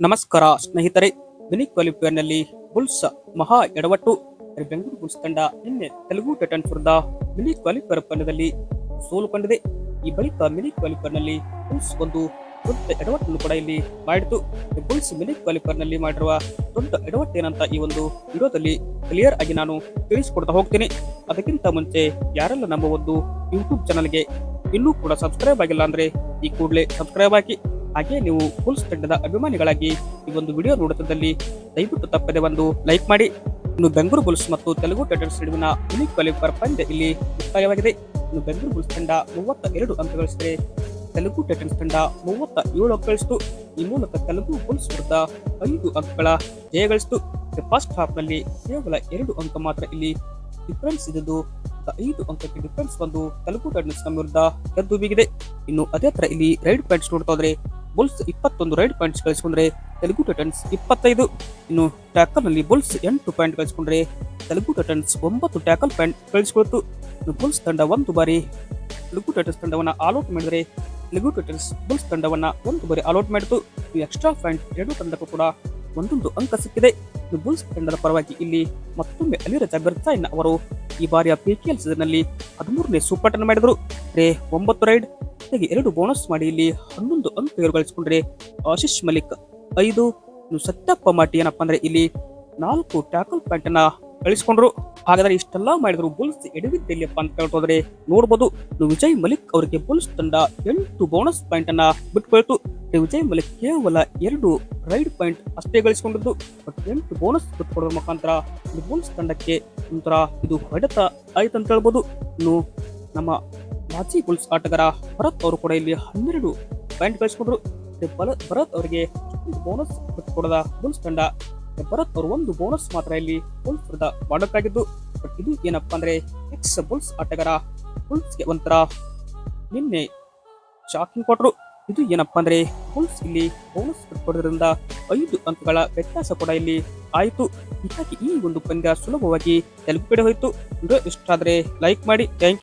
ನಮಸ್ಕಾರ ಸ್ನೇಹಿತರೆ, mini ಕ್ವಾಲಿಫೈರ್ನಲ್ಲಿ Bulls ಮಹಾ ಎಡವಟ್ಟು ಬೆಂಗಳೂರು ಬುಲ್ಸ್ ತಂಡ ನಿನ್ನೆ ತೆಲುಗು ಟೈಟನ್ಸ್ ವಿರುದ್ಧ ಮಿನಿ ಕ್ವಾಲಿಫೈರ್ ಪಂದ್ಯದಲ್ಲಿ ಸೋಲು ಕಂಡಿದೆ ಈ ಬಳಿಕ ಮಿನಿ ಕ್ವಾಲಿಫೈರ್ನಲ್ಲಿ ಬುಲ್ಸ್ ಒಂದು ದೊಡ್ಡ ಎಡವಟ್ಟನ್ನು ಕೂಡ ಇಲ್ಲಿ ಮಾಡಿತು ಬುಲ್ಸ್ ಮಿನಿ ಕ್ವಾಲಿಫೈರ್ನಲ್ಲಿ ಮಾಡಿರುವ ದೊಡ್ಡ ಎಡವಟ್ಟೇನಂತ ಈ ಒಂದು ವಿಡಿಯೋದಲ್ಲಿ ಕ್ಲಿಯರ್ ಆಗಿ ನಾನು ತಿಳಿಸಿಕೊಡ್ತಾ ಹೋಗ್ತೀನಿ. ಅದಕ್ಕಿಂತ ಮುಂಚೆ ಯಾರೆಲ್ಲ ನಮ್ಮ ಒಂದು ಯೂಟ್ಯೂಬ್ ಚಾನಲ್ಗೆ ಇನ್ನೂ ಕೂಡ ಸಬ್ಸ್ಕ್ರೈಬ್ ಆಗಿಲ್ಲ ಅಂದ್ರೆ ಈ ಕೂಡಲೇ ಸಬ್ಸ್ಕ್ರೈಬ್ ಆಗಿ ಹಾಗೆ ನೀವು ಬುಲ್ಸ್ ತಂಡದ ಅಭಿಮಾನಿಗಳಾಗಿ ಈ ಒಂದು ವಿಡಿಯೋ ನೋಡುತ್ತಿದ್ದಲ್ಲಿ ದಯವಿಟ್ಟು ತಪ್ಪದೆ ಒಂದು ಲೈಕ್ ಮಾಡಿ. ಇನ್ನು ಬೆಂಗಳೂರು ಬುಲ್ಸ್ ಮತ್ತು ತೆಲುಗು ಟೈಟನ್ಸ್ ನಡುವಿನ ಮಿನಿ ಕ್ವಾಲಿಫೈರ್ ಪಂದ್ಯ ಇಲ್ಲಿ ಮುಕ್ತಾಯವಾಗಿದೆ. ಇನ್ನು ಬೆಂಗಳೂರು ಬುಲ್ಸ್ ತಂಡ ಮೂವತ್ತ ಎರಡು ಅಂಕ ಗಳಿಸಿದರೆ ತೆಲುಗು ಟೈಟನ್ಸ್ ತಂಡ ಮೂವತ್ತ ಏಳು ಅಂಕ ಗಳಿಸಿತು. ಈ ಮೂಲಕ ತೆಲುಗು ಬುಲ್ಸ್ ವಿರುದ್ಧ ಐದು ಅಂಕಗಳ ಜಯ ಗಳಿಸಿತು. ಫಸ್ಟ್ ಹಾಫ್ನಲ್ಲಿ ಕೇವಲ ಎರಡು ಅಂಕ ಮಾತ್ರ ಇಲ್ಲಿ ಡಿಫರೆನ್ಸ್ ಇದ್ದು, ಐದು ಅಂಕಕ್ಕೆ ಡಿಫರೆನ್ಸ್ ಬಂದು ತೆಲುಗು ಟೈಟನ್ಸ್ ವಿರುದ್ಧ ಗೆದ್ದು ಬೀಗಿದೆ. ಇನ್ನು ಅದೇ ತರ ಇಲ್ಲಿ ರೈಡ್ ಪಾಯಿಂಟ್ಸ್ ನೋಡ್ತಾ ಹೋದ್ರೆ ಬುಲ್ಸ್ ಇಪ್ಪತ್ತೊಂದು ರೈಡ್ ಪಾಯಿಂಟ್ಸ್ ಗಳಿಸಿಕೊಂಡ್ರೆ ತೆಲುಗು ಟೈಟನ್ಸ್ ಇಪ್ಪತ್ತೈದು. ಇನ್ನು ಟ್ಯಾಕಲ್ನಲ್ಲಿ ಬುಲ್ಸ್ ಎಂಟು ಪಾಯಿಂಟ್ ಗಳಿಸಿಕೊಂಡ್ರೆ ತೆಲುಗು ಟೈಟನ್ಸ್ ಒಂಬತ್ತು ಟ್ಯಾಕಲ್ ಪಾಯಿಂಟ್ ಗಳಿಸಿಕೊಳ್ತು ಇನ್ನು ಬುಲ್ಸ್ ತಂಡ ಒಂದು ಬಾರಿ ತೆಲುಗು ಟೈಟನ್ಸ್ ತಂಡವನ್ನು ಆಲ್ಔಟ್ ಮಾಡಿದರೆ ತೆಲುಗು ಟೈಟನ್ಸ್ ಬುಲ್ಸ್ ತಂಡವನ್ನು ಒಂದು ಬಾರಿ ಆಲ್ಔಟ್ ಮಾಡಿತು. ಎಕ್ಸ್ಟ್ರಾ ಪಾಯಿಂಟ್ ಎರಡು ತಂಡಕ್ಕೂ ಕೂಡ ಒಂದೊಂದು ಅಂಕ ಸಿಕ್ಕಿದೆ. ಬುಲ್ಸ್ ತಂಡದ ಪರವಾಗಿ ಇಲ್ಲಿ ಮತ್ತೊಮ್ಮೆ ಅಲಿರಜ ಬೆರ್ಸಾಯಿನ್ ಅವರು ಈ ಬಾರಿಯ ಪಿ ಕೆ ಎಲ್ ಸೀಸನ್ನಲ್ಲಿ ಹದಿಮೂರನೇ ಸೂಪರ್ ಟನ್ ಮಾಡಿದರು. ರೇ ಒಂಬತ್ತು ರೈಡ್ ಜೊತೆಗೆ ಎರಡು ಬೋನಸ್ ಮಾಡಿ. ಇಲ್ಲಿ ಹನ್ನೊಂದು ಅಂಕ ಗಳಿಸಿಕೊಂಡ್ರೆ ಆಶಿಶ್ ಮಲಿಕ್ ಐದು. ಸತ್ತಪ್ಪ ಮಾಟಿ ಏನಪ್ಪಾ ಅಂದ್ರೆ ಇಲ್ಲಿ ನಾಲ್ಕು ಟ್ಯಾಕಲ್ ಪಾಯಿಂಟ್ ಅನ್ನ ಗಳಿಸಿಕೊಂಡ್ರು. ಹಾಗಾದ್ರೆ ಇಷ್ಟೆಲ್ಲ ಮಾಡಿದ್ರು ಬುಲ್ಸ್ ಎಡವಿದ್ದೆಲ್ಲಿಯಪ್ಪ ಅಂತ ಹೇಳ್ತೋದ್ರೆ ನೋಡ್ಬೋದು. ವಿಜಯ್ ಮಲಿಕ್ ಅವರಿಗೆ ಬುಲ್ಸ್ ತಂಡ ಎಂಟು ಬೋನಸ್ ಪಾಯಿಂಟ್ ಅನ್ನ ಬಿಟ್ಕೊಳ್ತು. ವಿಜಯ್ ಮಲಿಕ್ ಕೇವಲ ಎರಡು ರೈಡ್ ಪಾಯಿಂಟ್ ಅಷ್ಟೇ ಗಳಿಸಿಕೊಂಡಿದ್ದು. ಬಟ್ ಎಂಟು ಬೋನಸ್ ಬಿಟ್ಕೊಡೋದ್ರ ಮುಖಾಂತರ ಬುಲ್ಸ್ ತಂಡಕ್ಕೆ ಒಂಥರ ಇದು ಹೊಡೆತ ಆಯ್ತು ಅಂತ ಹೇಳ್ಬೋದು. ಇನ್ನು ನಮ್ಮ ಮಾಜಿ ಬುಲ್ಸ್ ಆಟಗಾರ ಭರತ್ ಅವರು ಕೂಡ ಇಲ್ಲಿ ಹನ್ನೆರಡು ಪಾಯಿಂಟ್ ಗಳಿಸಿಕೊಂಡ್ರು. ಭರತ್ ಅವರಿಗೆ ಬೋನಸ್ ಕೊಡದ ಬುಲ್ಸ್ ತಂಡ. ಭರತ್ ಅವರು ಒಂದು ಬೋನಸ್ ಮಾತ್ರ ಇಲ್ಲಿ ಬುಲ್ಸ್ ವಿರುದ್ಧ ಮಾಡಬೇಕಾಗಿದ್ದು ಬಟ್ ಇದು ಏನಪ್ಪಾ ಅಂದ್ರೆ ಎಕ್ಸ್ ಬುಲ್ಸ್ ಆಟಗಾರ ಬುಲ್ಸ್ಗೆ ಒಂಥರ ನಿನ್ನೆ ಶಾಕಿಂಗ್ ಕೊಟ್ಟರು ಇದು ಏನಪ್ಪಾ ಅಂದ್ರೆ ಬುಲ್ಸ್ ಇಲ್ಲಿ ಬೋನಸ್ ಕೊಡೋದ್ರಿಂದ ಐದು ಅಂಕಗಳ ವ್ಯತ್ಯಾಸ ಕೂಡ ಇಲ್ಲಿ ಆಯಿತು. ಹೀಗಾಗಿ ಈ ಒಂದು ಪಂದ್ಯ ಸುಲಭವಾಗಿ ತೆಲುಗು ಹೋಯಿತು. ವಿಡಿಯೋ ಲೈಕ್ ಮಾಡಿ. ಥ್ಯಾಂಕ್